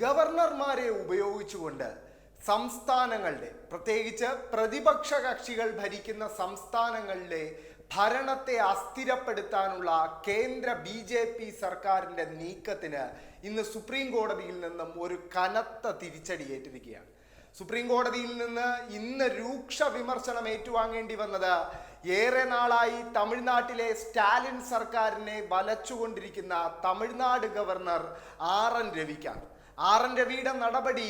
ഗവർണർമാരെ ഉപയോഗിച്ചുകൊണ്ട് സംസ്ഥാനങ്ങളുടെ പ്രത്യേകിച്ച് പ്രതിപക്ഷ കക്ഷികൾ ഭരിക്കുന്ന സംസ്ഥാനങ്ങളിലെ ഭരണത്തെ അസ്ഥിരപ്പെടുത്താനുള്ള കേന്ദ്ര ബി ജെ പി സർക്കാരിന്റെ നീക്കത്തിന് ഇന്ന് സുപ്രീം കോടതിയിൽ നിന്നും ഒരു കനത്ത തിരിച്ചടി ഏറ്റിരിക്കുകയാണ്. സുപ്രീം കോടതിയിൽ നിന്ന് ഇന്ന് രൂക്ഷ വിമർശനം ഏറ്റുവാങ്ങേണ്ടി വന്നത് ഏറെ നാളായി തമിഴ്നാട്ടിലെ സ്റ്റാലിൻ സർക്കാരിനെ വലച്ചുകൊണ്ടിരിക്കുന്ന തമിഴ്നാട് ഗവർണർ ആർ എൻ രവിക്കാണ്. ആർ എൻ രവിയുടെ നടപടി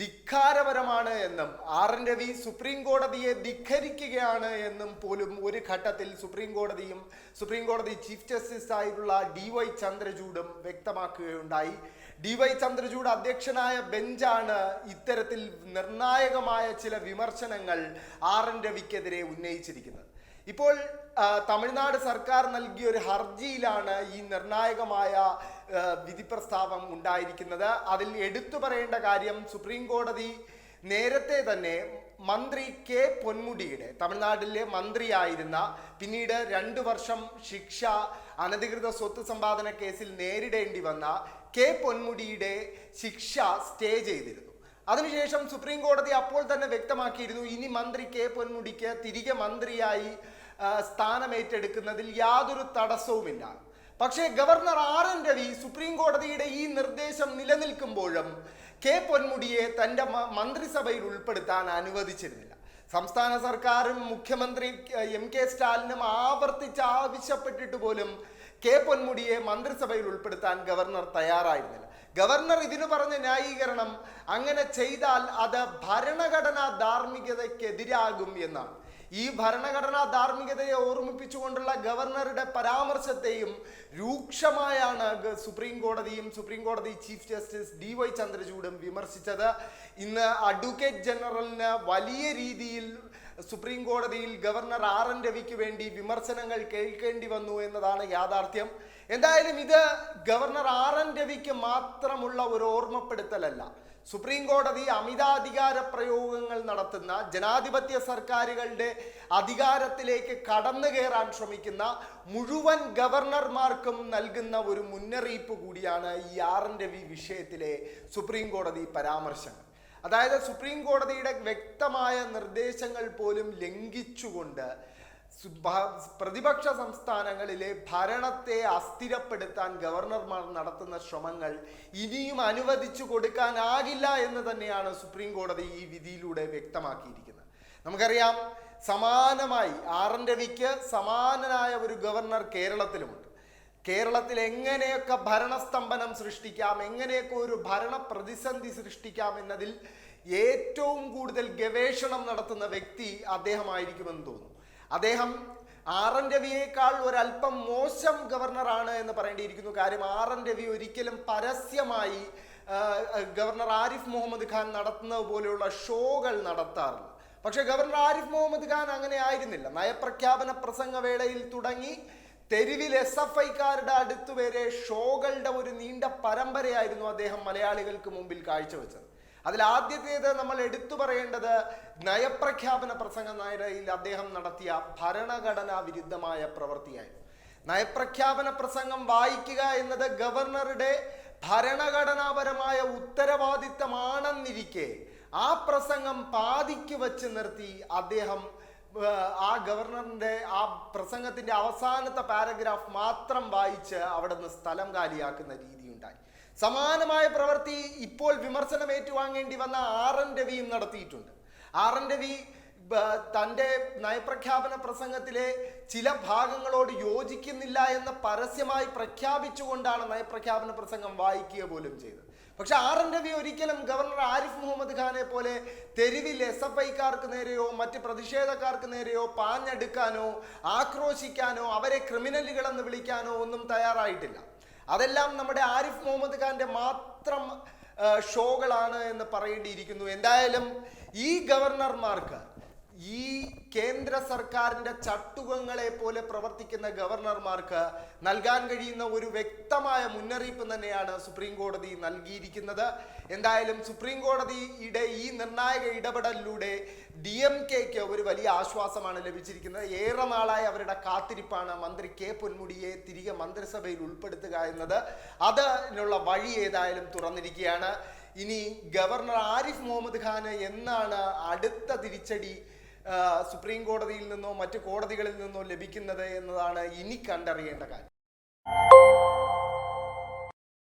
ധിക്കാരപരമാണ് എന്നും ആർ എൻ രവി സുപ്രീം കോടതിയെ ധിഖരിക്കുകയാണ് എന്നും പോലും ഒരു ഘട്ടത്തിൽ സുപ്രീം കോടതിയും സുപ്രീം കോടതി ചീഫ് ജസ്റ്റിസ് ആയിട്ടുള്ള ഡി വൈ ചന്ദ്രചൂഡും വ്യക്തമാക്കുകയുണ്ടായി. ഡി വൈ ചന്ദ്രചൂഡ് അധ്യക്ഷനായ ബെഞ്ചാണ് ഇത്തരത്തിൽ നിർണായകമായ ചില വിമർശനങ്ങൾ ആർ എൻ രവിക്കെതിരെ ഉന്നയിച്ചിരിക്കുന്നത്. ഇപ്പോൾ തമിഴ്നാട് സർക്കാർ നൽകിയ ഒരു ഹർജിയിലാണ് ഈ നിർണായകമായ വിധി പ്രസ്താവം ഉണ്ടായിരിക്കുന്നത്. അതിൽ എടുത്തു പറയേണ്ട കാര്യം സുപ്രീം കോടതി നേരത്തെ തന്നെ മന്ത്രി കെ പൊന്മുടിയുടെ തമിഴ്നാട്ടിലെ മന്ത്രിയായിരുന്ന പിന്നീട് രണ്ടു വർഷം ശിക്ഷ അനധികൃത സ്വത്ത് സമ്പാദന കേസിൽ നേരിടേണ്ടി വന്ന കെ പൊന്മുടിയുടെ ശിക്ഷ സ്റ്റേ ചെയ്തിരുന്നു. അതിനുശേഷം സുപ്രീം കോടതി അപ്പോൾ തന്നെ വ്യക്തമാക്കിയിരുന്നു ഇനി മന്ത്രി കെ പൊന്മുടിക്ക് തിരികെ മന്ത്രിയായി സ്ഥാനമേറ്റെടുക്കുന്നതിൽ യാതൊരു തടസ്സവുമില്ല. പക്ഷേ governor R N Ravi supreme കോടതിയുടെ ഈ നിർദ്ദേശം നിലനിൽക്കുമ്പോഴും കെ പൊന്മുടിയെ തന്റെ മന്ത്രിസഭയിൽ ഉൾപ്പെടുത്താൻ അനുവദിച്ചിരുന്നില്ല. സംസ്ഥാന സർക്കാരും മുഖ്യമന്ത്രി എം കെ സ്റ്റാലിനും ആവർത്തിച്ച് ആവശ്യപ്പെട്ടിട്ട് പോലും കെ പൊന്മുടിയെ മന്ത്രിസഭയിൽ ഉൾപ്പെടുത്താൻ ഗവർണർ തയ്യാറായിരുന്നില്ല. ഗവർണർ ഇതിനു പറഞ്ഞ ന്യായീകരണം അങ്ങനെ ചെയ്താൽ അത് ഭരണഘടനാ ധാർമ്മികതയ്ക്കെതിരാകും എന്നാണ്. ഈ ഭരണഘടനാ ധാർമ്മികതയെ ഓർമ്മിപ്പിച്ചുകൊണ്ടുള്ള ഗവർണറുടെ പരാമർശത്തെയും രൂക്ഷമായാണ് സുപ്രീം കോടതിയും സുപ്രീം കോടതി ചീഫ് ജസ്റ്റിസ് ഡി വൈ ചന്ദ്രചൂഡും വിമർശിച്ചത്. ഇന്ന് അഡ്വക്കേറ്റ് ജനറലിന് വലിയ രീതിയിൽ സുപ്രീം കോടതിയിൽ ഗവർണർ ആർ എൻ രവിക്ക് വേണ്ടി വിമർശനങ്ങൾ കേൾക്കേണ്ടി വന്നു എന്നതാണ് യാഥാർത്ഥ്യം. എന്തായാലും ഇത് ഗവർണർ ആർ എൻ രവിക്ക് മാത്രമുള്ള ഒരു ഓർമ്മപ്പെടുത്തലല്ല. സുപ്രീം കോടതി അമിതാധികാര പ്രയോഗങ്ങൾ നടത്തുന്ന ജനാധിപത്യ സർക്കാരുകളുടെ അധികാരത്തിലേക്ക് കടന്നു കയറാൻ ശ്രമിക്കുന്ന മുഴുവൻ ഗവർണർമാർക്കും നൽകുന്ന ഒരു മുന്നറിയിപ്പ് കൂടിയാണ് ഈ ആർ എൻ രവി വിഷയത്തിലെ സുപ്രീം കോടതി പരാമർശങ്ങൾ. അതായത് സുപ്രീം കോടതിയുടെ വ്യക്തമായ നിർദ്ദേശങ്ങൾ പോലും ലംഘിച്ചുകൊണ്ട് പ്രതിപക്ഷ സംസ്ഥാനങ്ങളിലെ ഭരണത്തെ അസ്ഥിരപ്പെടുത്താൻ ഗവർണർമാർ നടത്തുന്ന ശ്രമങ്ങൾ ഇനിയും അനുവദിച്ചു കൊടുക്കാനാകില്ല എന്ന് തന്നെയാണ് സുപ്രീം കോടതി ഈ വിധിയിലൂടെ വ്യക്തമാക്കിയിരിക്കുന്നത്. നമുക്കറിയാം സമാനമായി ആർ രവിക്ക് സമാനനായ ഒരു ഗവർണർ കേരളത്തിലുമുണ്ട്. കേരളത്തിൽ എങ്ങനെയൊക്കെ ഭരണസ്തംഭനം സൃഷ്ടിക്കാം എങ്ങനെയൊക്കെ ഒരു ഭരണ പ്രതിസന്ധി സൃഷ്ടിക്കാം എന്നതിൽ ഏറ്റവും കൂടുതൽ ഗവേഷണം നടത്തുന്ന വ്യക്തി അദ്ദേഹമായിരിക്കുമെന്ന് തോന്നുന്നു. അദ്ദേഹം ആർ എൻ രവിയേക്കാൾ ഒരല്പം മോശം ഗവർണറാണ് എന്ന് പറയേണ്ടിയിരിക്കുന്നു. കാര്യം ആർ എൻ രവി ഒരിക്കലും പരസ്യമായി ഗവർണർ ആരിഫ് മുഹമ്മദ് ഖാൻ നടത്തുന്നത് പോലെയുള്ള ഷോകൾ നടത്താറില്ല. പക്ഷേ ഗവർണർ ആരിഫ് മുഹമ്മദ് ഖാൻ അങ്ങനെ ആയിരുന്നില്ല. നയപ്രഖ്യാപന പ്രസംഗ വേളയിൽ തുടങ്ങി തെരുവിൽ എസ് എഫ് ഐക്കാരുടെ അടുത്ത് വരെ ഷോകളുടെ ഒരു നീണ്ട പരമ്പരയായിരുന്നു അദ്ദേഹം മലയാളികൾക്ക് മുമ്പിൽ കാഴ്ചവെച്ചത്. അതിൽ ആദ്യത്തേത് നമ്മൾ എടുത്തു പറയേണ്ടത് നയപ്രഖ്യാപന പ്രസംഗ വേളയിൽ അദ്ദേഹം നടത്തിയ ഭരണഘടനാ വിരുദ്ധമായ പ്രവൃത്തിയായിരുന്നു. നയപ്രഖ്യാപന പ്രസംഗം വായിക്കുക എന്നത് ഗവർണറുടെ ഭരണഘടനാപരമായ ഉത്തരവാദിത്തമാണെന്നിരിക്കെ ആ പ്രസംഗം പാതിക്ക് വച്ച് നിർത്തി അദ്ദേഹം ആ ഗവർണറിന്റെ ആ പ്രസംഗത്തിന്റെ അവസാനത്തെ പാരഗ്രാഫ് മാത്രം വായിച്ച് അവിടെ നിന്ന് സ്ഥലം കാലിയാക്കുന്ന രീതിയുണ്ടായി. സമാനമായ പ്രവൃത്തി ഇപ്പോൾ വിമർശനം ഏറ്റുവാങ്ങേണ്ടി വന്ന ആർ എൻ രവിയും നടത്തിയിട്ടുണ്ട്. ആർ എൻ രവി തന്റെ നയപ്രഖ്യാപന പ്രസംഗത്തിലെ ചില ഭാഗങ്ങളോട് യോജിക്കുന്നില്ല എന്ന് പരസ്യമായി പ്രഖ്യാപിച്ചുകൊണ്ടാണ് നയപ്രഖ്യാപന പ്രസംഗം വായിക്കുക പോലും ചെയ്തത്. പക്ഷെ ആർ എൻ രവി ഒരിക്കലും ഗവർണർ ആരിഫ് മുഹമ്മദ് ഖാനെ പോലെ തെരുവിൽ എസ് എഫ് ഐക്കാർക്ക് നേരെയോ മറ്റ് പ്രതിഷേധക്കാർക്ക് നേരെയോ പാഞ്ഞെടുക്കാനോ ആക്രോശിക്കാനോ അവരെ ക്രിമിനലുകളെന്ന് വിളിക്കാനോ ഒന്നും തയ്യാറായിട്ടില്ല. അതെല്ലാം നമ്മുടെ ആരിഫ് മുഹമ്മദ് ഖാന്റെ മാത്രം ഷോകളാണ് എന്ന് പറയേണ്ടിയിരിക്കുന്നു. എന്തായാലും ഈ ഗവർണർമാർക്ക് ഈ കേന്ദ്ര സർക്കാരിന്റെ ചട്ടുകങ്ങളെ പോലെ പ്രവർത്തിക്കുന്ന ഗവർണർമാർക്ക് നൽകാൻ കഴിയുന്ന ഒരു വ്യക്തമായ മുന്നറിയിപ്പ് തന്നെയാണ് സുപ്രീം കോടതി നൽകിയിരിക്കുന്നത്. എന്തായാലും സുപ്രീം കോടതിയുടെ ഈ നിർണായക ഇടപെടലിലൂടെ ഡി എം കെക്ക് ഒരു വലിയ ആശ്വാസമാണ് ലഭിച്ചിരിക്കുന്നത്. ഏറെ നാളായി അവരുടെ കാത്തിരിപ്പാണ് മന്ത്രി കെ പൊന്മുടിയെ തിരികെ മന്ത്രിസഭയിൽ ഉൾപ്പെടുത്തുക എന്നത്. അതിനുള്ള വഴി ഏതായാലും തുറന്നിരിക്കുകയാണ്. ഇനി ഗവർണർ ആരിഫ് മുഹമ്മദ് ഖാന് എന്നാണ് അടുത്ത തിരിച്ചടി സുപ്രീം കോടതിയിൽ നിന്നോ മറ്റ് കോടതികളിൽ നിന്നോ ലഭിക്കുന്നത് എന്നതാണ് ഇനി കണ്ടറിയേണ്ട കാര്യം.